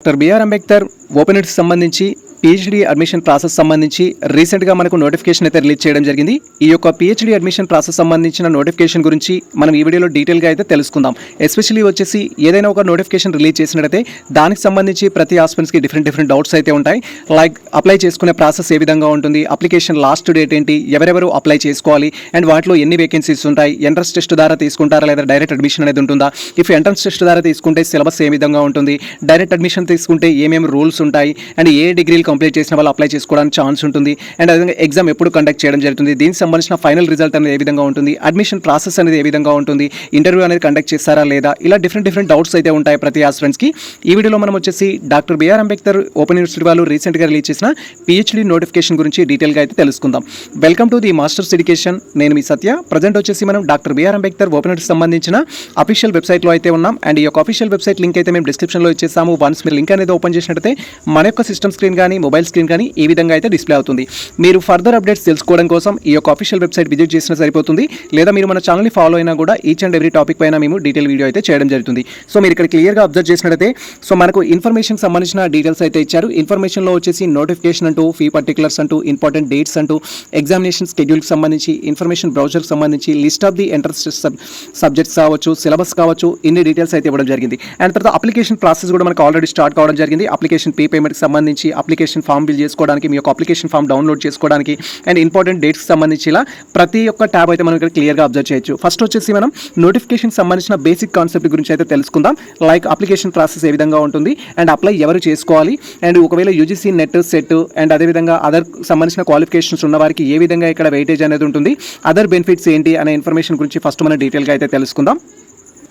Doctor BR Ambedkar ఓపెనిట్స్ సంబంధించి PhD admission process సంబంధించి రీసెంట్గా మనకు నోటిఫికేషన్ అయితే రిలీజ్ చేయడం జరిగింది. ఈ యొక్క పిహెచ్డి అడ్మిషన్ ప్రాసెస్ సంబంధించిన నోటిఫికేషన్ గురించి మనం ఈ వీడియోలో డీటెయిల్గా అయితే తెలుసుకుందాం. ఎస్పెషల్లీ వచ్చేసి ఏదైనా ఒక నోటిఫికేషన్ రిలీజ్ చేసినట్టయితే దానికి సంబంధించి ప్రతి హాస్పిటల్స్కి డిఫరెంట్ డిఫరెంట్ డౌట్స్ అయితే ఉంటాయి. లైక్ అప్లై చేసుకునే ప్రాసెస్ ఏ విధంగా ఉంటుంది? అప్లికేషన్ లాస్ట్ డేట్ ఏంటి? ఎవరెవరు అప్లై చేసుకోవాలి? అండ్ వాటిలో ఎన్ని వేకెన్సీస్ ఉంటాయి? ఎంట్రన్స్ టెస్ట్ ద్వారా తీసుకుంటారా? లేదా డైరెక్ట్ అడ్మిషన్ అనేది ఉంటుందా? ఇఫ్ ఎంట్రన్స్ టెస్ట్ ద్వారా తీసుకుంటే సిలబస్ ఏ విధంగా ఉంటుంది? డైరెక్ట్ అడ్మిషన్ తీసుకుంటే ఏమేమి రూల్స్ ఉంటాయి? అండ్ ఏ డిగ్రీలు కంప్లీట్ చేసిన వాళ్ళు అప్లై చేసుకోవడానికి ఛాన్స్ ఉంటుంది. అండ్ అదేవిధంగా ఎగ్జామ్ ఎప్పుడు కండక్ట్ చేయడం జరుగుతుంది. దీనికి సంబంధించిన ఫైనల్ రిజల్ట్ అనేది ఏ విధంగా ఉంటుంది? అడ్మిషన్ ప్రాసెస్ అనేది ఏ విధంగా ఉంటుంది? ఇంటర్వ్యూ అనేది కండక్ట్ చేస్తారా లేదా? ఇలా డిఫరెంట్ డిఫరెంట్ డౌట్స్ అయితే ఉంటాయి ప్రతి ఆస్పిరెంట్స్కి ఈ వీడియోలో మనం వచ్చేసి doctor BR Ambedkar open university వాళ్ళు రీసెంట్గా రిలీజ్ చేసిన పిహెచ్డి నోటిఫికేషన్ గురించి డీటెయిల్గా అయితే తెలుసుకుందాం. Welcome to the masters education నేను మీ సత్య. ప్రజెంట్ వచ్చేసి మనం doctor BR Ambedkar open university సంబంధించిన అఫీషియల్ వెబ్సైట్లో అయితే ఉన్నాం. అండ్ ఈ యొక్క అఫీషియల్ వెబ్సైట్ లింక్ అయితే మేము డిస్క్రిప్షన్లో ఇచ్చేసాము వన్స్ మీరు లింక్ అనేది ఓపెన్ చేసినట్టయితే మన యొక్క సిస్టమ్ స్క్రీన్ కానీ మొబైల్ స్క్రీన్ కానీ ఈ విధంగా అయితే డిస్ప్లే అవుతుంది. మీరు ఫర్దర్ అప్డేట్స్ తెలుసుకోవడం కోసం ఈ యొక్క అఫీషియల్ వెబ్సైట్ విజిట్ చేసినా సరిపోతుంది. లేదా మీరు మన ఛానల్ని ఫాలో అయినా కూడా ఈచ్ అండ్ ఎవ్రీ టాపిక్ పైన మేము డీటెయిల్ వీడియో అయితే చేయడం జరుగుతుంది. సో మీరు ఇక్కడ క్లియర్గా అబ్జర్వ్ చేసినట్టయితే సో మనకు ఇన్ఫర్మేషన్ సంబంధించిన డీటెయిల్స్ అయితే ఇచ్చారు. ఇన్ఫర్మేషన్లో వచ్చేసి నోటిఫికేషన్ అంటూ ఫీ పర్టికులర్స్ అంటూ ఇంపార్టెంట్ డేట్స్ అంటూ ఎగ్జామినేషన్ స్కెడ్యూల్కి సంబంధించి ఇన్ఫర్మేషన్ బ్రౌజర్కి సంబంధించి list of the entrance subjects కావచ్చు సిలబస్ కావచ్చు ఇన్ని డీటెయిల్స్ అయితే ఇవ్వడం జరిగింది. అండ్ తర్వాత అప్లికేషన్ ప్రాసెస్ కూడా మనకు ఆల్రెడీ స్టార్ట్ కావడం జరిగింది. అప్లికేషన్ పే పేమెంట్కి సంబంధించి అప్లికేషన్ ఫామ్ బిల్ చేసుకోవడానికి మీ యొక్క అప్లికేషన్ ఫామ్ డౌన్లోడ్ చేసుకోవడానికి అండ్ ఇంపార్టెంట్ డేట్స్కి సంబంధించి ఇలా ప్రతి ఒక్క ట్యాబ్ అయితే మనం ఇక్కడ క్లియర్గా అబ్జర్వ్ చేయొచ్చు. ఫస్ట్ వచ్చేసి మనం నోటిఫికేషన్ సంబంధించిన బేసిక్ కాన్సెప్ట్ గురించి అయితే తెలుసుకుందాం. లైక్ అప్లికేషన్ ప్రాసెస్ ఏ విధంగా ఉంటుంది అండ్ అప్లై ఎవరు చేసుకోవాలి అండ్ ఒకవేళ యూజీసీ నెట్ సెట్ అండ్ అదేవిధంగా అదర్ సంబంధించిన క్వాలిఫికేషన్స్ ఉన్న వారికి ఏ విధంగా ఇక్కడ వెయిటేజ్ అనేది ఉంటుంది అదర్ బెనిఫిట్స్ ఏంటి అనే ఇన్ఫర్మేషన్ గురించి ఫస్ట్ మనం డీటెయిల్గా అయితే తెలుసుకుందాం.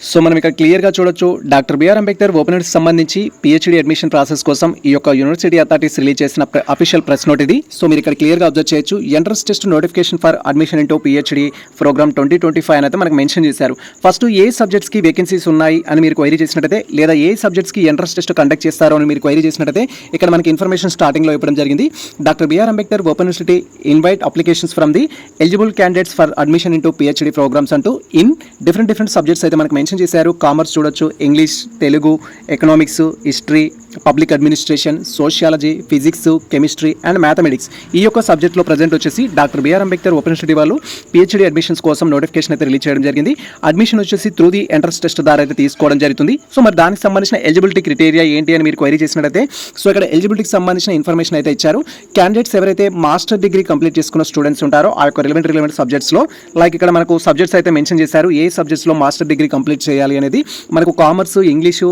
సో మనం ఇక్కడ క్లియర్గా చూడొచ్చు డాక్టర్ బిఆర్ అంబేద్కర్ ఓపెనర్స్ సంబంధించి పిహెచ్డి అడ్మిషన్ ప్రాసెస్ కోసం ఈ యొక్క యూనివర్సిటీ అథారిటీస్ రిలీజ్ చేసిన అఫీషియల్ ప్రెస్ నోట్ ఇది. సో మీరు ఇక్కడ క్లియర్గా అబ్జర్వ్ చేయొచ్చు entrance test notification for admission into PhD program twenty twenty five అయితే మనకు మెన్షన్ చేశారు. ఫస్ట్ ఏ సబ్జెక్ట్స్కి వేకెన్సీస్ ఉన్నాయి అని మీరు క్వైరీ చేసినట్టయితే లేదా ఏ సబ్జెక్ట్స్కి ఎంట్రన్స్ టెస్ట్ కండక్ట్ చేస్తారో అని మీరు క్వైరీ చేసినట్టయితే ఇక్కడ మనకి ఇన్ఫర్మేషన్ స్టార్టింగ్లో ఇవ్వడం జరిగింది. Doctor BR Ambedkar open university invite applications from the eligible candidates for admission into PhD programmes అంటూ ఇన్ డిఫరెంట్ డిఫరెంట్ సబ్జెక్ట్స్ అయితే మనకు మెన్షన్ చేశారు. కామర్స్ చూడొచ్చు English Telugu economics history public administration sociology physics chemistry and mathematics. ఈ యొక్క సబ్జెక్ట్లో present వచ్చేసి doctor BR Ambedkar open university వాళ్ళు పిహెచ్డి అడ్మిషన్స్ కోసం నోటిఫికేషన్ అయితే రిలీజ్ చేయడం జరిగింది. అడ్మిషన్ వచ్చేసి త్రూ ది ఎంట్రన్స్ టెస్ట్ ద్వారా అయితే తీసుకోవడం జరుగుతుంది. సో మరి దానికి సంబంధించిన ఎలిజిబిలిటీ క్రిటేరియా ఏంటి అని మీరు క్వైరీ చేసినట్టయితే సో ఇక్కడ ఎలిజిబిలిటీకి సంబంధించిన ఇన్ఫర్మేషన్ అయితే ఇచ్చారు. క్యాండిడేట్స్ ఎవరైతే మాస్టర్ డిగ్రీ కంప్లీట్ చేసుకున్న స్టూడెంట్స్ ఉంటారో ఆ యొక్క రిలవెంట్ రిలవెంట్ సబ్జెక్ట్స్లో లైక్ ఇక్కడ మనకు సబ్జెక్ట్స్ అయితే మెన్షన్ చేశారు. ఏ సబ్జెక్ట్స్లో మాస్టర్ డిగ్రీ కంప్లీట్ చేయాలి అనేది మనకు commerce English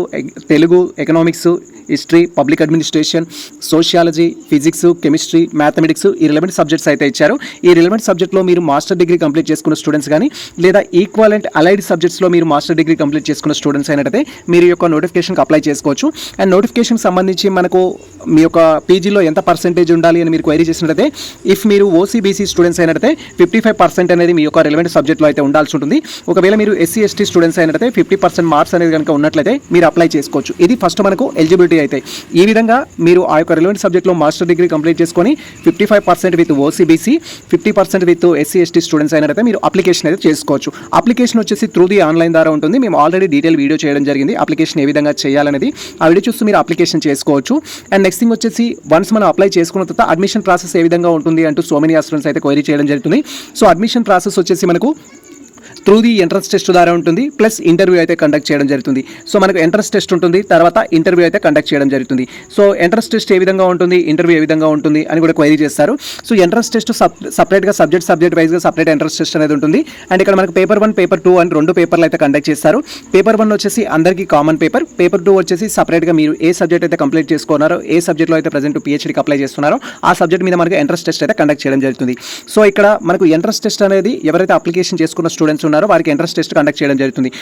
Telugu economics history public administration sociology physics chemistry mathematics ఈ రిలవెంట్ సబ్జెక్ట్స్ అయితే ఇచ్చారు. ఈ రిలవెంట్ సబ్జెక్ట్లో మీరు మాస్టర్ డిగ్రీ కంప్లీట్ చేసుకున్న స్టూడెంట్స్ కానీ లేదా ఈక్వాలెంట్ అలైడ్ సబ్జెక్ట్స్లో మీరు మాస్టర్ డిగ్రీ కంప్లీట్ చేసుకున్న స్టూడెంట్స్ అయినట్టయితే మీరు యొక్క నోటిఫికేషన్కి అప్లై చేసుకోవచ్చు. అండ్ నోటిఫికేషన్ సంబంధించి మనకు మీ యొక్క పీజీలో ఎంత పర్సెంటేజ్ ఉండాలి అని మీరు క్వైరీ చేసినట్టయితే ఇఫ్ మీరు ఓసీబీసీ స్టూడెంట్స్ అయినట్టయితే ఫిఫ్టీ ఫైవ్ పర్సెంట్ అనేది మీ యొక్క రిలవెంట్ సబ్జెక్ట్లో అయితే ఉండాల్సి ఉంటుంది. ఒకవేళ మీరు ఎస్సీ ఎస్టీ స్టూడెంట్స్ అయినట్టయితే ఫిఫ్టీ పర్సెంట్ మార్క్స్ అనేది కనుక ఉన్నట్లయితే మీరు అప్లై చేసుకోవచ్చు. ఇది ఫస్ట్ మనకు ఎలిజిబిలిటీ అయితే. ఈ విధంగా మీరు ఆ యొక్క రిలవెంట్ సబ్జెక్ట్లో మాస్టర్ డిగ్రీ కంప్లీట్ చేసుకొని fifty five percent with OC BC fifty percent with SC ST students అయినట్లయితే మీరు అప్లికేషన్ అయితే చేసుకోవచ్చు. అప్లికేషన్ వచ్చేసి త్రూ ది ఆన్లైన్ ద్వారా ఉంటుంది. మేము ఆల్రెడీ డీటెయిల్ వీడియో చేయడం జరిగింది. అప్లికేషన్ ఏ విధంగా చేయాలనేది ఆ వీడియో చూస్తూ మీరు అప్లికేషన్ చేసుకోవచ్చు. అండ్ నెక్స్ట్ థింగ్ వచ్చేసి వన్స్ మనం అప్లై చేసుకున్న తర్వాత అడ్మిషన్ ప్రాసెస్ ఏ విధంగా ఉంటుంది అంటూ సో మెనీ స్టూడెంట్స్ అయితే క్వైరీ చేయడం జరుగుతుంది. సో అడ్మిషన్ ప్రాసెస్ వచ్చేసి మనకు త్రూ ది ఎంట్రన్స్ టెస్ట్ ద్వారా ఉంటుంది ప్లస్ ఇంటర్వ్యూ అయితే కండక్ట్ చేయడం జరుగుతుంది. సో మనకు ఎంట్రన్స్ టెస్ట్ ఉంటుంది తర్వాత ఇంటర్వ్యూ అయితే కండక్ట్ చేయడం జరుగుతుంది. సో ఎంట్రన్స్ టెస్ట్ ఏ విధంగా ఉంటుంది ఇంటర్వ్యూ ఏ విధంగా ఉంటుంది అని కూడా క్వైరీ చేస్తారు. సో ఎంట్రన్స్ టెస్ట్ సపరేట్గా సబ్జెక్ట్ సబ్జెక్ట్ వైజ్గా సపరేట్ ఎంట్రన్స్ టెస్ట్ అనేది ఉంటుంది. అండ్ ఇక్కడ మనకు పేపర్ వన్ పేపర్ టూ అని రెండు పేపర్లు అయితే కండక్ట్ చేస్తారు. పేపర్ వన్ వచ్చేసి అందరికీ కామన్ పేపర్ పేపర్ టూ వచ్చేసి సపరేట్గా మీరు ఏ సబ్జెక్ట్ అయితే కంప్లీట్ చేసుకున్నారో ఏ సబ్జెక్ట్లో అయితే ప్రజెంట్ పిహెచ్డీకి అప్లై చేస్తున్నారో ఆ సబ్జెక్ట్ మీద మనకు ఎంట్రన్స్ టెస్ట్ అయితే కండక్ట్ చేయడం జరుగుతుంది. సో ఇక్కడ మనకు ఎంట్రన్స్ టెస్ట్ అనేది ఎవరైతే అప్లికేషన్ చేసుకున్న స్టూడెంట్స్ ఉన్నారో వారికి ఎంట్రన్స్ టెస్ట్ కండక్ట్ చేయడం జరుగుతుంది.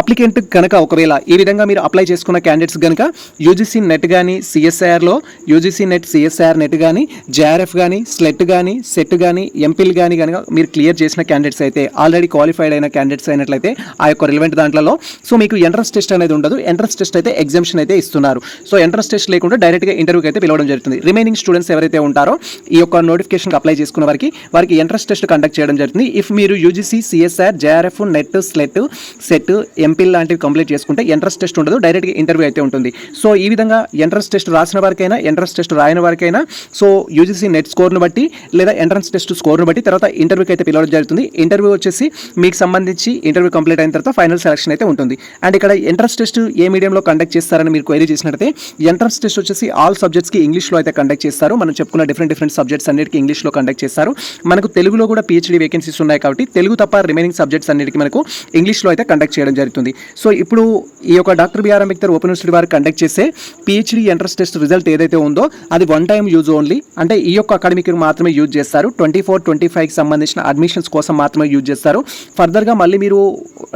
అప్లికెంట్ కనుక ఒకవేళ ఈ విధంగా మీరు అప్లై చేసుకున్న క్యాండిడేట్స్ కనుక యూజీసీ నెట్ కానీ సిఎస్ఐఆర్లో యూజీసీ నెట్ సిఎస్ఐఆర్ నెట్ కానీ జేఆర్ఎఫ్ కానీ స్లెట్ కానీ సెట్ కానీ ఎంపీల్ కానీ కనుక మీరు క్లియర్ చేసిన క్యాండిడేట్స్ అయితే ఆల్రెడీ క్వాలిఫైడ్ అయిన క్యాండిడేట్స్ అయినట్లయితే ఆ యొక్క రిలవెంట్ దాంట్లో సో మీకు ఎంట్రన్స్ టెస్ట్ అనేది ఉండదు. ఎంట్రన్స్ టెస్ట్ అయితే ఎగ్జామ్షన్ అయితే ఇస్తున్నారు. సో ఎంట్రన్స్ టెస్ట్ లేకుండా డైరెక్ట్గా ఇంటర్వ్యూకి అయితే పిలవడం జరుగుతుంది. రిమైనింగ్ స్టూడెంట్స్ ఎవరైతే ఉంటారో ఈ యొక్క నోటిఫికేషన్కి అప్లై చేసుకున్న వారికి వారికి ఎంట్రన్స్ టెస్ట్ కండక్ట్ చేయడం జరుగుతుంది. ఇఫ్ మీరు UGC CSR J JRF NET SLET SET MPhil లాంటివి కంప్లీట్ చేసుకుంటే ఎంట్రన్స్ టెస్ట్ ఉండదు డైరెక్ట్గా ఇంటర్వ్యూ అయితే ఉంటుంది. సో ఈ విధంగా ఎంట్రన్స్ టెస్ట్ రాసిన వారికైనా ఎంట్రన్స్ టెస్ట్ రాయని వారికైనా సో యూజీసీ నెట్ స్కోర్ను బట్టి లేదా ఎంట్రన్స్ టెస్ట్ స్కోర్ను బట్టి తర్వాత ఇంటర్వ్యూకి అయితే పిలవడం జరుగుతుంది. ఇంటర్వ్యూ వచ్చేసి మీకు సంబంధించి ఇంటర్వ్యూ కంప్లీట్ అయిన తర్వాత ఫైనల్ సెలక్షన్ అయితే ఉంటుంది. అండ్ ఇక్కడ ఎంట్రన్స్ టెస్ట్ ఏ మీడియంలో కండక్ట్ చేస్తారని మీరు క్వైరీ చేసినట్టయితే ఎంట్రన్స్ టెస్ట్ వచ్చేసి ఆల్ సబ్జెక్ట్స్కి ఇంగ్లీష్లో అయితే కండక్ట్ చేస్తారు. మనం చెప్పుకున్న డిఫరెంట్ డిఫరెంట్ సబ్జెక్ట్స్ అన్నిటికీ ఇంగ్లీష్లో కండక్ట్ చేస్తారు. మనకు తెలుగులో కూడా పిహెచ్డీ వేకెన్సీస్ ఉన్నాయి కాబట్టి తెలుగు తప్ప రిమైనింగ్ సబ్జెక్ట్స్ అన్నిటికీ మనకు ఇంగ్లీష్లో అయితే కండక్ట్ చేయడం జరుగుతుంది. సో ఇప్పుడు ఈ యొక్క doctor BR Ambedkar open university వారు కండక్ట్ చేసే పిహెచ్డీ ఎంట్రన్స్ టెస్ట్ రిజల్ట్ ఏదైతే ఉందో అది వన్ టైం యూజ్ ఓన్లీ అంటే ఈ యొక్క అకాడమిక్ మాత్రమే యూజ్ చేస్తారు. ట్వంటీ ఫోర్ ట్వంటీ ఫైవ్కి సంబంధించిన అడ్మిషన్స్ కోసం మాత్రమే యూజ్ చేస్తారు. ఫర్దర్గా మళ్ళీ మీరు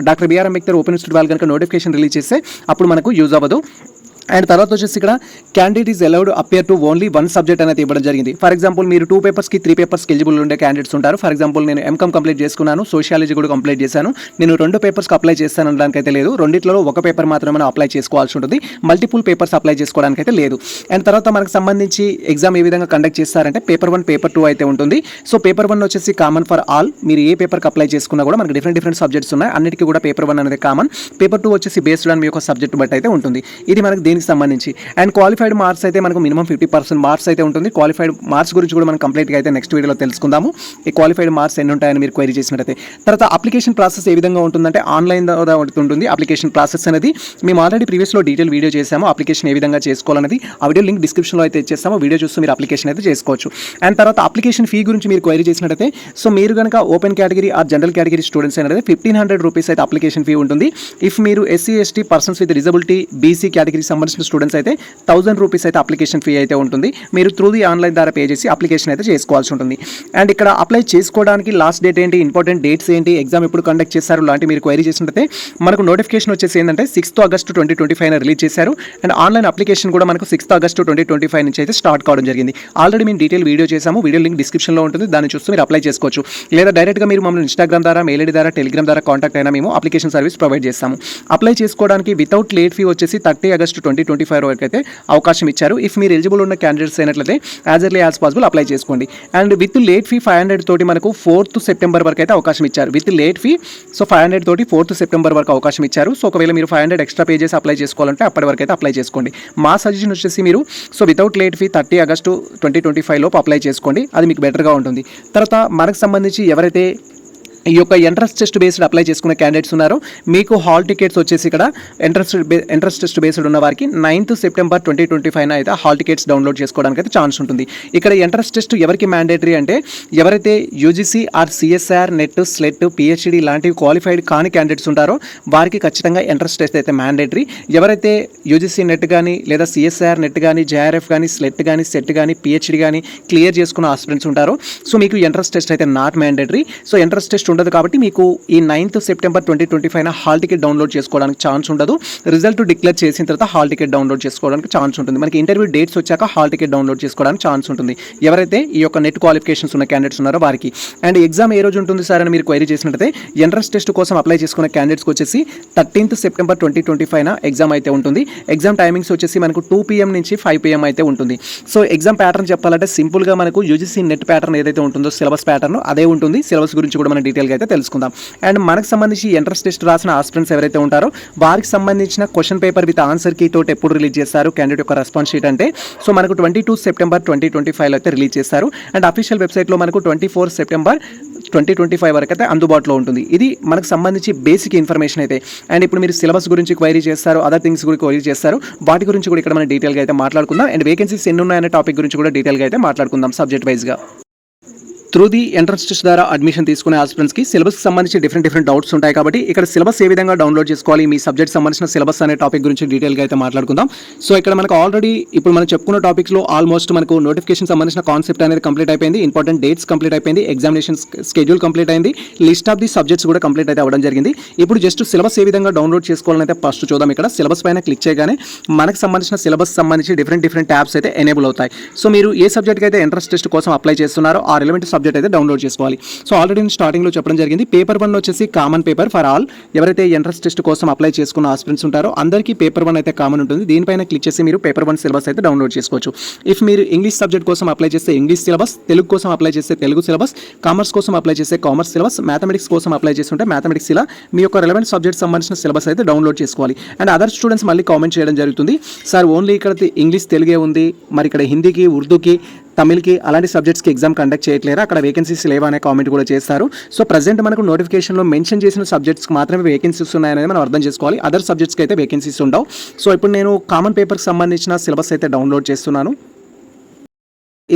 doctor BR Ambedkar open university వాళ్ళు కనుక నోటిఫికేషన్ రిలీజ్ చేస్తే అప్పుడు మనకు యూజ్ అవ్వదు. అండ్ తర్వాత వచ్చేసి ఇక్కడ candidate is allowed appear to only one subject అనేది ఇవ్వడం జరిగింది. ఫర్ ఎగ్జాంపుల్ మీరు టూ పేపర్స్కి త్రీ పేపర్స్కి ఎలిజిబుల్ ఉండే క్యాండిడేట్స్ ఉంటారు. ఫర్ ఎగ్జాంపుల్ నేను ఎంకామ్ కంప్లీట్ చేసుకున్నాను సోషియాలజీ కూడా కంప్లీట్ చేశాను. నేను రెండు పేపర్స్కి అప్లై చేస్తాను అనడానికి లేదు. రెండింటిలో ఒక పేపర్ మాత్రమే మనం అప్లై చేసుకోవాల్సి ఉంటుంది. మల్టిపుల్ పేపర్స్ అప్లై చేసుకోవడానికి అయితే లేదు. అండ్ తర్వాత మనకు సంబంధించి ఎగ్జామ్ ఏ విధంగా కండక్ట్ చేస్తారంటే పేపర్ వన్ పేపర్ టూ అయితే ఉంటుంది. సో పేపర్ వన్ వచ్చేసి కామన్ ఫర్ ఆల్ మీరు ఏ పేపర్కి అప్లై చేసుకున్నా కూడా మనకి డిఫరెంట్ డిఫరెంట్ సబ్జెక్ట్స్ ఉన్నాయి. అన్నిటికీ కూడా పేపర్ వన్ అనేది కామన్ పేపర్ టూ వచ్చేసి బేస్డ్ ఆన్ మీ యొక్క సబ్జెక్ట్ బట్టి అయితే ఉంటుంది. ఇది మనకి దీనికి సంబంధించి. అండ్ క్వాలిఫైడ్ మార్క్స్ అయితే మనకు మినిమం ఫిఫ్టీ పర్సెంట్ మార్క్స్ అయితే ఉంటుంది. క్వాలిఫైడ్ మార్క్స్ గురించి కూడా మనం కంప్లీట్గా అయితే నెక్స్ట్ వీడియోలో తెలుసుకుందాము. ఈ క్వాలిఫైడ్ మార్క్స్ ఎన్ని ఉంటాయని మీరు క్వైరీ చేసినట్టయితే. తర్వాత అప్లికేషన్ ప్రాసెస్ ఏ విధంగా ఉంటుందంటే ఆన్లైన్ ద్వారా ఉంటుంది అప్లికేషన్ ప్రాసెస్ అనేది. మేము ఆల్రెడీ ప్రీవియస్లో డీటెయిల్ వీడియో చేసాము అప్లికేషన్ ఏ విధంగా చేసుకోవాలనేది ఆ వీడియో లింక్ డిస్క్రిప్షన్లో అయితే ఇచ్చేస్తాము వీడియో చూస్తూ మీరు అప్లికేషన్ అయితే చేసుకోవచ్చు. అండ్ తర్వాత అప్లికేషన్ ఫీ గురించి మీరు క్వైరీ చేసినట్టయితే సో మీరు కనుక ఓపెన్ కేటగిరీ ఆ జనరల్ కేటగిరీ స్టూడెంట్స్ అనేది ఫిఫ్టీన్ హండ్రెడ్ రూపీస్ అయితే అప్లికేషన్ ఫీ ఉంటుంది. ఇఫ్ మీరు SC ST persons with disability BC category సంబంధించిన స్టూడెంట్స్ అయితే థౌసండ్ రూపీస్ అయితే అప్లికేషన్ ఫీ అయితే ఉంటుంది. మీరు త్రూ ది ఆన్లైన్ ద్వారా పే చేసి అప్లికేషన్ అయితే చేసుకోవాల్సి ఉంటుంది. అండ్ ఇక్కడ అప్లై చేసుకోవడానికి లాస్ట్ డేట్ ఏంటి ఇంపార్టెంట్ డేట్స్ ఏంటి ఎగ్జామ్ ఎప్పుడు కండక్ట్ చేశారు లాంటి మీరు క్వైరీ చేసినట్టే మనకు నోటిఫికేషన్ వచ్చేసి ఏంటంటే sixth August twenty twenty five release చేశారు. అండ్ ఆన్లైన్ అప్లికేషన్ కూడా మనకు sixth August twenty twenty five నుంచి అయితే స్టార్ట్ కావడం జరిగింది. ఆల్రెడీ మేము డీటెయిల్ వీడియో చేసాము వీడియో లింక్ డిస్క్రిప్షన్లో ఉంటుంది. దాన్ని చూస్తూ మీరు అప్లై చేసుకోవచ్చు. లేదా డైరెక్ట్గా మీరు మమ్మల్ని ఇన్స్టాగ్రామ్ ద్వారా మెయిల్ ఐడి ద్వారా టెలిగ్రామ్ ద్వారా కాంటాక్ట్ అయినా మేము అప్లికేషన్ సర్వీస్ ప్రొవైడ్ చేస్తాము. అప్లై చేసుకోవడానికి వితౌట్ లేట్ ఫీ వచ్చేసి thirty August twenty twenty five వరకు అయితే అవకాశం ఇచ్చారు. ఇఫ్ మీరు ఎలిజిబుల్ ఉన్న క్యాండిడేట్స్ అయినట్లయితే as early as possible apply చేసుకోండి. And with late fee five hundred తోటి మనకు ఫోర్త్ సెప్టెంబర్ వరకు అయితే అవకాశం ఇచ్చారు. With late fee so five hundred తోటి ఫోర్త్ సెప్టెంబర్ వరకు అవకాశం ఇచ్చారు. సో ఒకవేళ మీరు ఫైవ్ హండ్రెడ్ ఎక్స్ట్రా పే చేసి అప్లై చేసుకోవాలంటే అప్పటి వరకు అయితే అప్లై చేసుకోండి. మా సజెషన్ వచ్చేసి మీరు so without late fee thirty August twenty twenty five లోపు అప్లై చేసుకోండి. అది మీకు బెటర్గా ఉంటుంది. తర్వాత మనకు సంబంధించి ఎవరైతే ఈ యొక్క ఎంట్రన్స్ టెస్ట్ బేస్డ్ అప్లై చేసుకునే క్యాండిడేట్స్ ఉన్నారు. మీకు హాల్ టికెట్స్ వచ్చేసి ఇక్కడ ఎంట్రన్స్ ఎంట్రన్స్ టెస్ట్ బేస్డ్ ఉన్న వారికి ninth September twenty twenty five అయితే హాల్ టికెట్స్ డౌన్లోడ్ చేసుకోవడానికి అయితే ఛాన్స్ ఉంటుంది. ఇక్కడ ఎంట్రన్స్ టెస్ట్ ఎవరికి మ్యాండేటరీ అంటే ఎవరైతే UGC or CSR NET SLET PhD లాంటివి క్వాలిఫైడ్ కాని క్యాండిడేట్స్ ఉంటారో వారికి ఖచ్చితంగా ఎంట్రన్స్ టెస్ట్ అయితే మ్యాండేటరీ ఎవరైతే యూజీసీ నెట్ కానీ లేదా సిఎస్ఆర్ నెట్ కానీ జేఆర్ఎఫ్ కానీ స్లెట్ కానీ సెట్ కానీ పిహెచ్డి కానీ క్లియర్ చేసుకున్న ఆస్పిరెంట్స్ ఉంటారో సో మీకు ఎంట్రన్స్ టెస్ట్ అయితే not mandatory so entrance test ఉండదు కాబట్టి మీకు ఈ ninth September twenty twenty five hall ticket download చేసుకోవడానికి ఛాన్స్ ఉండదు. రిజల్ట్ డిక్లేర్ చేసిన తర్వాత హాల్ టికెట్ డౌన్లోడ్ చేసుకోవడానికి ఛాన్స్ ఉంటుంది. మనకి ఇంటర్వ్యూ డేట్స్ వచ్చాక హాల్ టికెట్ డౌన్లోడ్ చేసుకోవడానికి ఛాన్స్ ఉంటుంది. ఎవరైతే ఈ యొక్క నెట్ క్వాలిఫికేషన్స్ ఉన్న క్యాండిడేట్స్ ఉన్నారో వారికి. అండ్ ఎగ్జామ్ ఏ రోజు ఉంటుంది సార్ అని మీరు క్వైరీ చేసినట్టయితే ఎంట్రన్స్ టెస్ట్ కోసం అప్లై చేసుకున్న క్యాండిడేట్స్కి వచ్చేసి thirteenth September twenty twenty five exam అయితే ఉంటుంది. ఎగ్జామ్ టైమింగ్స్ వచ్చేసి మనకు టూ పీఎం నుంచి ఫైవ్ పీఎం అయితే ఉంటుంది. సో ఎగ్జామ్ ప్యాటర్న్ చెప్పాలంటే సింపుల్గా మనకు యూజీసీ నెట్ ప్యాటర్న్ ఏదైతే ఉంటుందో సిలబస్ ప్యాటర్న్ అదే ఉంటుంది. సిలబస్ గురించి కూడా మనం డీటెయిల్గా అయితే తెలుసుకుందాం. అండ్ మనకు సంబంధించి ఎంట్రన్స్ టెస్ట్ రాసిన ఆస్పిరెంట్స్ ఎవరైతే ఉంటారో వారికి సంబంధించిన question paper with answer key తోటి ఎప్పుడు రిలీజ్ చేస్తారు క్యాండిడేట్ యొక్క రెస్పాన్స్ షీట్ అంటే. సో మనకు twenty two September twenty twenty ఫైవ్లో అయితే రిలీజ్ చేస్తారు. అండ్ అఫీషియల్ వెబ్సైట్లో మనకు twenty four September twenty twenty five వరకు అయితే అందుబాటులో ఉంటుంది. ఇది మనకు సంబంధించి బేసిక్ ఇన్ఫర్మేషన్ అయితే. అండ్ ఇప్పుడు మీరు సిలబస్ గురించి క్వైరీ చేస్తారు అదర్ థింగ్స్ కూడా క్వైరీ చేస్తారు వాటి గురించి కూడా ఇక్కడ మనం డీటెయిల్గా అయితే మాట్లాడుకుందాం. అండ్ వేకెన్సీస్ ఎన్ని ఉన్నాయనే టాపిక్ గురించి కూడా డీటెయిల్గా అయితే మాట్లాడుకుందాం సబ్జెక్ట్ వైజ్గా త్రూ ది ఎంట్రన్స్ టెస్ట్ ద్వారా అడ్మిషన్ తీసుకునే ఆస్పిరెంట్స్కి సిలబస్కి సంబంధించి డిఫరెంట్ డిఫరెంట్ డౌట్స్ ఉంటాయి కాబట్టి ఇక్కడ సిలబస్ ఏ విధంగా డౌన్లోడ్ చేసుకోవాలి మీ సబ్జెక్ట్ సంబంధించిన సిలబస్ అనే టాపిక్ గురించి డీటెయిల్గా అయితే మాట్లాడుకుందాం. సో ఇక్కడ మనకు ఆల్రెడీ ఇప్పుడు మనం చెప్పుకున్న టాపిక్స్లో ఆల్మోస్ట్ మనకు నోటిఫికేషన్ సంబంధించిన కాన్సెప్ట్ అనేది కంప్లీట్ అయిపోయింది ఇంపార్టెంట్ డేట్స్ కంప్లీట్ అయిపోయింది ఎగ్జామినేషన్ స్కెడ్యూల్ కంప్లీట్ అయింది లిస్ట్ ఆఫ్ ది సబ్జెక్ట్స్ కూడా కంప్లీట్ అయితే అవ్వడం జరిగింది. ఇప్పుడు జస్ట్ సిలబస్ ఏ విధంగా డౌన్లోడ్ చేసుకోవాలని అయితే ఫస్ట్ చూద్దాం ఇక్కడ. సిలబస్ పైన క్లిక్ చేయగానే మనకు సంబంధించిన సిలబస్ సంబంధించి డిఫరెంట్ డిఫరెంట్ ట్యాబ్స్ అయితే ఎనేబుల్ అవుతాయి. సో మీరు ఏ సబ్జెక్ట్కి అయితే ఎంట్రన్స్ టెస్ట్ కోసం అప్లై చేస్తున్నారో ఆ రిలవెంట్ సబ్జెక్ట్ అయితే డౌన్లోడ్ చేసుకోవాలి. సో ఆల్రెడీ నేను స్టార్టింగ్లో చెప్పడం జరిగింది. పేపర్ వన్ వచ్చేసి కామన్ పేపర్ ఫర్ ఆల్. ఎవరైతే ఎంట్రన్స్ టెస్ట్ కోసం అప్లై చేసుకున్న ఆస్పిరెంట్స్ ఉంటారో అందరికీ పేపర్ వన్ అయితే కామన్ ఉంటుంది. దీనిపైన క్లిక్ చేసి మీరు పేపర్ వన్ సిలబస్ అయితే డౌన్లోడ్ చేసుకోవచ్చు. ఇఫ్ మీరు ఇంగ్లీష్ సబ్జెక్ట్ కోసం అప్లై చేస్తే ఇంగ్లీష్ సిలబస్ తెలుగు కోసం అప్లై చేస్తే తెలుగు సిలబస్ కామర్స్ కోసం అప్లై చేస్తే కామర్స్ సిలబస్ మ్యాథమెటిక్స్ కోసం అప్లై చేస్తుంటే మ్యాథమెటిక్స్ ఇలా మీ యొక్క రిలవెంట్ సబ్జెక్ట్ సంబంధించిన సిలబస్ అయితే డౌన్లోడ్ చేసుకోవాలి. అండ్ అదర్ స్టూడెంట్స్ మళ్ళీ కామెంట్ చేయడం జరుగుతుంది. సార్ ఓన్లీ ఇక్కడ ఇంగ్లీష్ తెలుగే ఉంది. మరి ఇక్కడ హిందీకి ఉర్దూకి తమిళ్కి అలాంటి సబ్జెక్ట్స్కి ఎగ్జామ్ కండక్ట్ చేయట్లేరా? అక్కడ వేకెన్సీస్ లేవా అనే కామెంట్ కూడా చేస్తారు. సో ప్రజెంట్ మనకు నోటిఫికేషన్లో మెన్షన్ చేసిన సబ్జెక్ట్స్కి మాత్రమే వేకెన్సీస్ ఉన్నాయనేది మనం అర్థం చేసుకోవాలి. అదర్ సబ్జెక్ట్స్కి అయితే వేకెన్సీస్ ఉండవు. సో ఇప్పుడు నేను కామన్ పేపర్కి సంబంధించిన సిలబస్ అయితే డౌన్లోడ్ చేస్తున్నాను.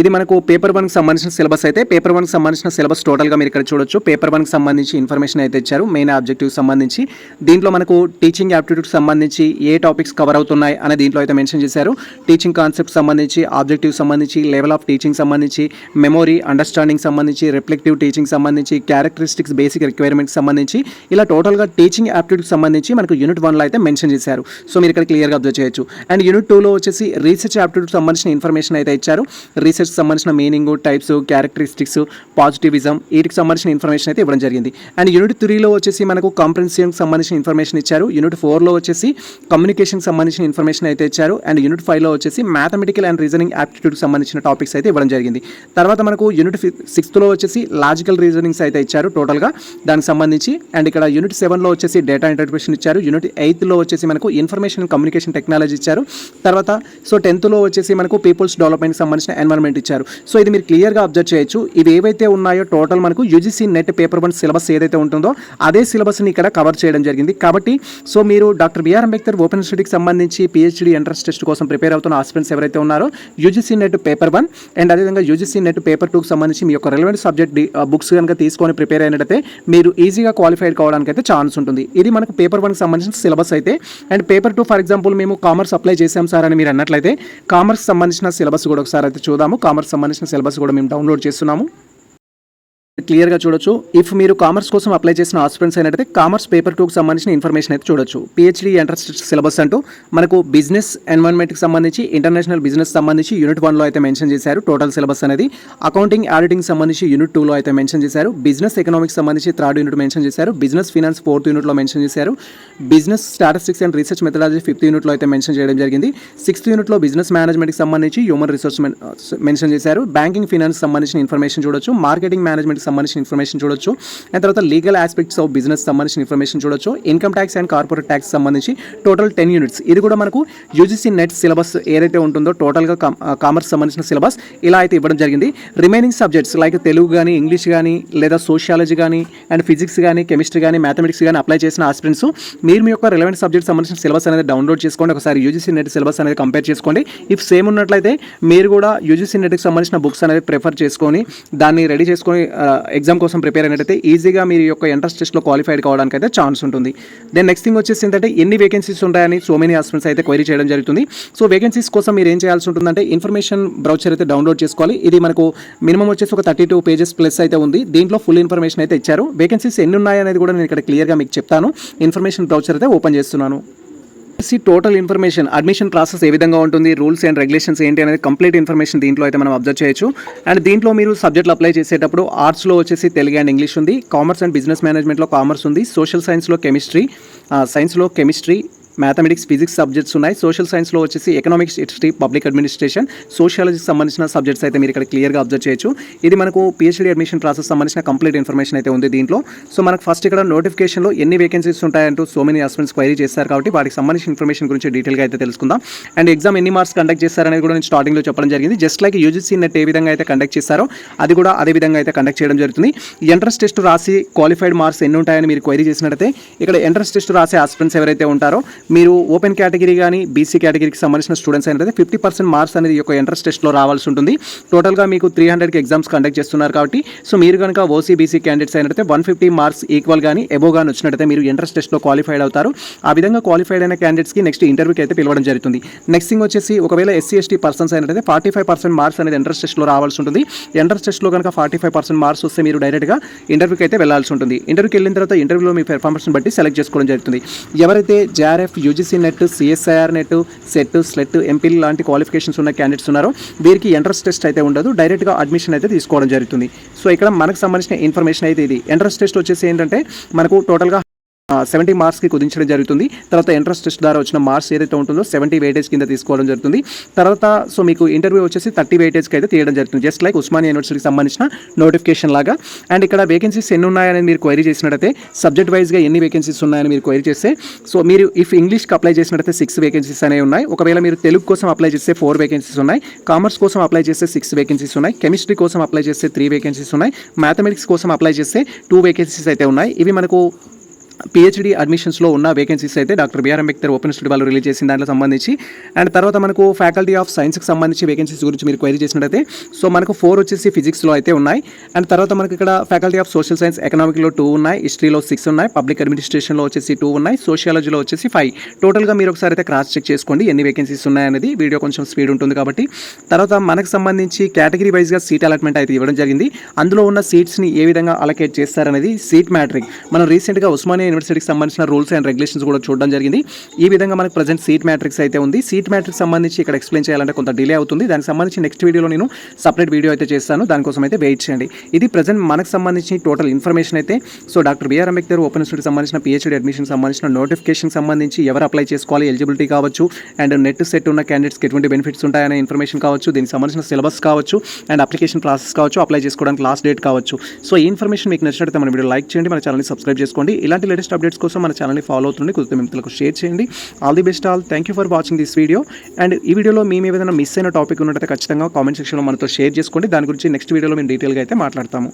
ఇది మనకు పేపర్ వన్కి సంబంధించిన సిలబస్ అయితే పేపర్ వన్కి సంబంధించిన సిలబస్ టోటల్గా మీరు ఇక్కడ చూడొచ్చు. పేపర్ వన్కి సంబంధించి ఇన్ఫర్మేషన్ అయితే ఇచ్చారు మెయిన్ ఆబ్జెక్టివ్ సంబంధించి. దీంట్లో మనకు టీచింగ్ యాప్టిట్యూడ్ సంబంధించి ఏ టాపిక్స్ కవర్ అవుతున్నాయి అనే దీంట్లో అయితే మెన్షన్ చేశారు. టీచింగ్ కాన్సెప్ట్ సంబంధించి ఆబ్జెక్టివ్ సంబంధించి లెవెల్ ఆఫ్ టీచింగ్ సంబంధించి మెమొరీ అండర్స్టాండింగ్ సంబంధించి రిఫ్లెక్టివ్ టీచింగ్ సంబంధించి క్యారెక్టరిస్టిక్స్ బేసిక్ రిక్వైర్మెంట్స్ సంబంధించి. ఇలా టోటల్గా టీచింగ్ యాప్టిట్యూడ్కి సంబంధించి మనకు యూనిట్ వన్లో అయితే మెన్షన్ చేశారు. సో మీరు ఇక్కడ క్లియర్గా అబ్జర్వ్ చేయొచ్చు. అండ్ యూనిట్ టూలో వచ్చేసి రీసెర్చ్ యాప్టిట్యూడ్ సంబంధించిన ఇన్ఫర్మేషన్ అయితే ఇచ్చారు. రీసెర్చ్ సంబంధించిన మీనింగ్ టైప్స్ క్యారెక్టరిస్టిక్స్ పాజిటివిజం వీటికి సంబంధించిన ఇన్ఫర్మేషన్ అయితే ఇవ్వడం జరిగింది. అండ్ యూనిట్ త్రీలో వచ్చేసి మనకు కాంప్రహెన్సివ్కి సంబంధించిన ఇన్ఫర్మేషన్ ఇచ్చారు. యూనిట్ ఫోర్లో వచ్చేసి కమ్యూనికేషన్కి సంబంధించిన ఇన్ఫర్మేషన్ అయితే ఇచ్చారు. అండ్ యూనిట్ ఫైవ్లో వచ్చేసి మ్యాథమెటికల్ అండ్ రీజనింగ్ యాప్టిట్యూడ్కి సంబంధించిన టాపిక్స్ అయితే ఇవ్వడం జరిగింది. తర్వాత మనకు యూనిట్ సిక్స్త్లో వచ్చేసి లాజికల్ రీజనింగ్స్ అయితే ఇచ్చారు టోటల్గా దానికి సంబంధించి అండ్ ఇక్కడ యూనిట్ సెవెన్లో వచ్చేసి డేటా ఇంటర్ప్రిటేషన్ ఇచ్చారు. యూనిట్ ఎయిత్లో వచ్చేసి మనకు ఇన్ఫర్మేషన్ కమ్యూనికేషన్ టెక్నాలజీ ఇచ్చారు. తర్వాత సో టెన్త్లో వచ్చేసి మనకు పీపుల్స్ డెవలప్మెంట్కి సంబంధించిన ఎన్వైరన్మెంట్ ఇచ్చారు. సో ఇది మీరు క్లియర్గా అబ్జర్వ్ చేయొచ్చు. ఇవి ఏవైతే ఉన్నాయో టోటల్ మనకు UGC NET paper one syllabus ఏదైతే ఉంటుందో అదే సిలబస్ని ఇక్కడ కవర్ చేయడం జరిగింది. కాబట్టి సో మీరు డాక్టర్ బిఆర్ అంబేద్కర్ ఓపెన్ స్టడీకి సంబంధించి పిహెచ్డి ఎంట్రన్స్ టెస్ట్ కోసం ప్రిపేర్ అవుతున్న ఆస్పిరెంట్స్ ఎవరైతే ఉన్నారో UGC NET paper one and అదేవిధంగా యూజీసీ నెట్ పేపర్ టూకి సంబంధించి మీ యొక్క రెలవెంట్ సబ్జెక్ట్ బుక్స్ కనుక తీసుకొని ప్రిపేర్ అయినట్టయితే మీరు ఈజీగా క్వాలిఫైడ్ కావడానికి అయితే ఛాన్స్ ఉంటుంది. ఇది మనకు పేపర్ వన్కి సంబంధించిన సిలబస్ అయితే. And paper two for example మేము కామర్స్ అప్లై చేసాం సార్ అని మీరు అన్నట్లయితే కామర్స్ సంబంధించిన సిలబస్ కూడా ఒకసారి అయితే చూద్దాము. కామర్స్ సంబంధించిన సిలబస్ కూడా మేము డౌన్లోడ్ చేస్తున్నాము. క్లియర్గా చూడొచ్చు. ఇఫ్ మీరు కామర్స్ కోసం అప్లై చేసిన ఆస్పిరెంట్స్ అయినట్టయితే కామర్స్ పేపర్ టూకి సంబంధించిన ఇన్ఫర్మేషన్ అయితే చూడొచ్చు. పిహెచ్డి ఎంట్రన్స్ సిలబస్ అంటూ మనకు బిజినెస్ ఎన్వైర్న్మెంట్కి సంబంధించి ఇంటర్నేషనల్ బిజినెస్ సంబంధించి యూనిట్ వన్లో అయితే మెన్షన్ చేశారు టోటల్ సిలబస్ అనేది. అకౌంటింగ్ ఆడిటింగ్ సంబంధించి యూనిట్ టూలో అయితే మెన్షన్ చేశారు. బిజినెస్ ఎకనామిక్స్ సంబంధించి థర్డ్ యూనిట్ మెన్షన్ చేశారు. బిజినెస్ ఫినాన్స్ ఫోర్త్ యూనిట్లో మెన్షన్ చేశారు. Business statistics and research methodology fifth యూనిట్లో అయితే మెన్షన్ చేయడం జరిగింది. సిక్స్త్ యూనిట్లో బిజినెస్ మేనేజ్మెంట్కి సంబంధించి హ్యూమన్ రిసోర్స్ మెన్షన్ చేశారు. బ్యాంకింగ్ ఫినాన్స్ సంబంధించిన ఇన్ఫర్మేషన్ చూడొచ్చు. మార్కెటింగ్ మేనేజ్మెంట్ సంబంధించిన ఇన్ఫర్మేషన్ చూడొచ్చు. అండ్ తర్వాత లీగల్ ఆస్పెక్ట్స్ ఆఫ్ బిజినెస్ సంబంధించిన ఇన్ఫర్మేషన్ చూడొచ్చు. Income tax and corporate tax సంబంధించి టోటల్ టెన్ యూనిట్స్ ఇది కూడా మనకు యూజీసీ నెట్ సిలబస్ ఏదైతే ఉంటుందో టోటల్గా కామర్స్ సంబంధించిన సిలబస్ ఇలా అయితే ఇవ్వడం జరిగింది. రిమైనింగ్ సబ్జెక్ట్స్ లైక్ తెలుగు కానీ ఇంగ్లీష్ కానీ లేదా సోషియాలజీ కానీ అండ్ ఫిజిక్స్ కానీ కెమిస్ట్రీ కానీ మ్యాథమెటిక్స్ కానీ అప్లై చేసిన ఆస్పిరెంట్స్ మీరు మీ యొక్క రిలవెంట్ సబ్జెక్ట్ సంబంధించిన సిలబస్ అనేది డౌన్లోడ్ చేసుకోండి. ఒకసారి యూజీసీ నెట్ సిలబస్ అనేది కంపేర్ చేసుకోండి. ఇఫ్ సేమ్ ఉన్నట్లయితే మీరు కూడా యూజీసీ నెట్కి సంబంధించిన బుక్స్ అనేది ప్రిఫర్ చేసుకొని దాన్ని రెడీ చేసుకొని ఎగ్జామ్ కోసం ప్రిపేర్ అయినట్టయితే ఈజీగా మీరు యొక్క ఎంట్రన్స్ టెస్ట్లో క్వాలిఫైడ్ కావడానికి అయితే ఛాన్స్ ఉంటుంది. దెన్ నెక్స్ట్ థింగ్ వచ్చేసి ఏంటంటే ఎన్ని వేకెన్సీస్ ఉంటాయని సో మెనీ హాస్పిటల్స్ అయితే క్వైరీ చేయడం జరుగుతుంది. సో వేకెన్సీస్ కోసం మీరు ఏం చేయాల్సి ఉంటుందంటే ఇన్ఫర్మేషన్ బ్రౌచర్ అయితే డౌన్లోడ్ చేసుకోవాలి. ఇది మనకు మినిమం వచ్చేసి ఒక థర్టీ టూ పేజెస్ ప్లస్ అయితే ఉంది. దీంట్లో ఫుల్ ఇన్ఫర్మేషన్ అయితే ఇచ్చారు. వేకెన్సీస్ ఎన్ని ఉన్నాయనేది కూడా నేను ఇక్కడ క్లియర్గా మీకు చెప్తాను. ఇన్ఫర్మేషన్ బ్రౌచర్ అయితే ఓపెన్ చేస్తున్నాను. See total information admission process ఏ విధంగా ఉంటుంది రూల్స్ అండ్ రెగ్యులేషన్స్ ఏంటి అనేది కంప్లీట్ ఇన్ఫర్మేషన్ దీంట్లో అయితే మనం అబ్జర్వ్ చేయొచ్చు. అండ్ దీంట్లో మీరు సబ్జెక్టులు అప్లై చేసేటప్పుడు ఆర్ట్స్లో వచ్చేసి తెలుగు అండ్ ఇంగ్లీష్ ఉంది కామర్స్ అండ్ బిజినెస్ మేనేజ్మెంట్లో కామర్స్ ఉంది సోషల్ సైన్స్లో కెమిస్ట్రీ సైన్స్లో కెమిస్ట్రీ మ్యాథమెటిక్స్ ఫిజిక్స్ సబ్జెక్ట్స్ ఉన్నాయి. సోషల్ సైన్స్లో వచ్చేసి ఎకనామిక్స్ హిస్టరీ పబ్లిక్ అడ్మినిస్ట్రేషన్ సోషియాలజీకి సంబంధించిన సబ్జెక్ట్స్ అయితే మీరు ఇక్కడ క్లియర్గా అబ్జర్వ్ చేయొచ్చు. ఇది మనకు పిహెచ్డీ అడ్మిషన్ ప్రాసెస్ సంబంధించిన కంప్లీట్ ఇన్ఫర్మేషన్ అయితే ఉంది దీంట్లో. సో మనకు ఫస్ట్ ఇక్కడ నోటిఫికేషన్లో ఎన్ని వేకెన్సీస్ ఉంటాయంటూ సో మెనీ హస్బెండ్స్ క్వైరీ చేస్తారు కాబట్టి వాటికి సంబంధించిన ఇన్ఫర్మేషన్ గురించి డీటెయిల్గా అయితే తెలుసుకుందాం. అండ్ ఎగ్జామ్ ఎన్ని మార్క్స్ కండక్ట్ చేస్తారనేది కూడా నేను స్టార్టింగ్లో చెప్పడం జరిగింది. జస్ట్ లైక్ యూజీసీ నెట్ ఏ విధంగా అయితే కండక్ట్ చేస్తారో అది కూడా అదే విధంగా అయితే కండక్ట్ చేయడం జరుగుతుంది. ఎంట్రన్స్ టెస్ట్ రాసి క్వాలిఫైడ్ మార్క్స్ ఎన్ని ఉంటాయని మీరు క్వైరీ చేసినట్టయితే ఇక్కడ ఎంట్రన్స్ టెస్ట్ రాసే హస్బెండ్స్ ఎవరైతే ఉంటారో మీరు ఓపెన్ కేటగిరీ కానీ బీసీ కేటగిరీకి సంబంధించిన స్టూడెంట్స్ అయినట్లయితే ఫిఫ్టీ పర్సెంట్ మార్క్స్ అనేది యొక్క ఎంట్రన్స్ టెస్ట్లో రావాల్సి ఉంటుంది. టోటల్గా మీకు త్రీ హండ్రెడ్కి ఎగ్జామ్స్ కండక్ట్ చేస్తున్నారు కాబట్టి సో మీరు కనుక ఓసీబీసీ క్యాండిడేట్స్ అయినట్లయితే వన్ ఫిఫ్టీ మార్క్స్ ఈక్వల్ కానీ ఎబో కానీ వచ్చినట్టయితే మీరు ఎంట్రన్స్ టెస్ట్లో క్వాలిఫైడ్ అవుతారు. ఆ విధంగా క్వాలిఫైడ్ అయిన క్యాండిడేట్స్కి నెక్స్ట్ ఇంటర్వ్యూకి అయితే పిలవడం జరుగుతుంది. నెక్స్ట్ థింగ్ వచ్చేసి ఒకవేళ ఎస్సీ ఎస్టీ పర్సన్స్ అయినట్లయితే ఫార్టీ ఫైవ్ పర్సెంట్ మార్క్స్ అనేది ఎంట్రన్స్ టెస్ట్లో రావాల్సి ఉంటుంది. ఎంట్రన్స్ టెస్ట్లో కనుక ఫార్టీ ఫైవ్ పర్సెంట్ మార్క్స్ వస్తే మీరు డైరెక్ట్గా ఇంటర్వ్యూకి అయితే వెళ్ళాల్సి ఉంటుంది. ఇంటర్వ్యూకి వెళ్ళిన తర్వాత ఇంటర్వ్యూలో మీ పెర్ఫార్మెన్స్ బట్టి సెలెక్ట్ చేసుకోవడం జరుగుతుంది. ఎవరైతే JRF of UGC NET CSIR NET SET SLET ఎంపీలు లాంటి క్వాలిఫికేషన్స్ ఉన్న క్యాండిడేట్స్ ఉన్నారో. వీరికి ఎంట్రన్స్ టెస్ట్ అయితే ఉండదు. డైరెక్ట్గా అడ్మిషన్ అయితే తీసుకోవడం జరుగుతుంది. సో ఇక్కడ మనకు సంబంధించిన ఇన్ఫర్మేషన్ అయితే ఇది. ఎంట్రన్స్ టెస్ట్ వచ్చేసి ఏంటంటే మనకు టోటల్గా సెవెంటీ మార్క్స్కి కుదించడం జరుగుతుంది. తర్వాత ఎంట్రన్స్ టెస్ట్ ద్వారా వచ్చిన మార్క్స్ ఏదైతే ఉంటుందో సెవెంటీ వెయిటేజ్ కింద తీసుకోవడం జరుగుతుంది. తర్వాత సో మీకు ఇంటర్వ్యూ వచ్చేసి థర్టీ వెయిటేజ్కి అయితే తీయడం జరుగుతుంది. జస్ట్ లైక్ ఉస్మానియా యూనివర్సిటీకి సంబంధించిన నోటిఫికేషన్ లాగా. అండ్ ఇక్కడ వేకెన్సీస్ ఎన్ని ఉన్నాయని మీరు క్వైరీ చేసినట్టయితే సబ్జెక్ట్ వైజ్గా ఎన్ని వేకెన్సీస్ ఉన్నాయని మీరు క్వైరీ చేస్తే సో మీరు ఇఫ్ ఇంగ్లీష్కి అప్లై చేసినట్టయితే సిక్స్ వేకెన్సీస్ అనేవి ఉన్నాయి. ఒకవేళ మీరు తెలుగు కోసం అప్లై చేస్తే ఫోర్ వేకెన్సీస్ ఉన్నాయి. కామర్స్ కోసం అప్లై చేస్తే సిక్స్ వేకెన్సీస్ ఉన్నాయి. కెమిస్ట్రీ కోసం అప్లై చేస్తే త్రీ వేకెన్సీస్ ఉన్నాయి. మ్యాథమెటిక్స్ కోసం అప్లై చేస్తే టూ వేకెన్సీస్ అయితే ఉన్నాయి. ఇవి మనకు పిహెచ్డి అడ్మిషన్స్లో ఉన్న వేకెన్సీస్ అయితే doctor BR Ambedkar open studio వాళ్ళు రిలీజ్ చేసిన దాంట్లో సంబంధించి. అండ్ తర్వాత మనకు ఫ్యాకల్టీ ఆఫ్ సైన్స్కి సంబంధించి వేకెన్సీస్ గురించి మీరు క్వైరీ చేసినట్టయితే సో మనకు ఫోర్ వచ్చేసి ఫిజిక్స్లో అయితే ఉన్నాయి. అండ్ తర్వాత మనకి ఇక్కడ ఫ్యాకల్టీ ఆఫ్ సోషల్ సైన్స్ ఎకనామిక్లో టూ ఉన్నాయి హిస్టరీలో సిక్స్ ఉన్నాయి పబ్లిక్ అడ్మినిస్ట్రేషన్లో వచ్చేసి టూ ఉన్నాయి సోషియాలజీలో వచ్చేసి ఫైవ్ టోటల్గా మీరు ఒకసారి అయితే క్రాస్ చెక్ చేసుకోండి ఎన్ని వేకెన్సీస్ ఉన్నాయనేది వీడియో కొంచెం స్పీడ్ ఉంటుంది కాబట్టి. తర్వాత మనకు సంబంధించి కేటగిరీ వైజ్గా సీట్ అలాట్మెంట్ అయితే ఇవ్వడం జరిగింది. అందులో ఉన్న సీట్స్ని ఏ విధంగా అలకేట్ చేస్తారనేది సీట్ మ్యాట్రిక్ మనం రీసెంట్గా ఉస్మానియా యూనివర్సిటీకి సంబంధించిన రూల్స్ అండ్ రెగ్యులేషన్స్ కూడా చూడడం జరిగింది. ఈ విధంగా మనకు ప్రజెంట్ సీట్ మ్యాట్రిక్స్ అయితే ఉంది. సీట్ మ్యాట్రిక్స్ సంబంధించి ఇక్కడ ఎక్స్ప్లెయిన్ చేయాలంటే కొంత డిలే అవుతుంది. దానికి సంబంధించి నెక్స్ట్ వీడియోలో నేను సపరేట్ వీడియో అయితే చేస్తాను. దానికోసం అయితే వెయిట్ చేయండి. ఇది ప్రజెంట్ మనకు సంబంధించి టోటల్ ఇన్ఫర్మేషన్ అయితే. So doctor BR Ambedkar open institute సంబంధించిన పిహెచ్డి అడ్మిషన్ సంబంధించిన నోటిఫికేషన్ సంబంధించి ఎవరు అప్లై చేసుకోవాలి ఎలిజిబిలిటీ కావచ్చు అండ్ నెట్ సెట్ ఉన్న క్యాండిడేట్స్కి ఎటువంటి బెనిఫిట్స్ ఉంటాయనే ఇన్ఫర్మేషన్ కావచ్చు దీనికి సంబంధించిన సిలబస్ కావచ్చు అండ్ అప్లికేషన్ ప్రాసెస్ కావచ్చు అప్లై చేసుకోవడానికి లాస్ట్ డేట్ కావచ్చు. సో ఈ ఇన్ఫర్మేషన్ మీకు నచ్చినట్టు మన వీడియో లైక్ చేయండి మన ఛానల్ని సబ్స్క్రైబ్ చేసుకోండి. ఇలాంటి లేటెస్ట్ అప్డేట్స్ కోసం మన ఛానల్ని ఫాలో అవుతుంది కుదిరితే మిత్రులకు షేర్ చేయండి. All the best all thank you for watching this video and ఈ వీడియోలో మేము ఏదైనా మిస్ అయిన టాపిక్ ఉన్నట్టయితే ఖచ్చితంగా కామెంట్ సెక్షన్లో మనతో షేర్ చేసుకోండి. దాని గురించి నెక్స్ట్ వీడియోలో మేము డీటెయిల్గా అయితే మాట్లాడతాము.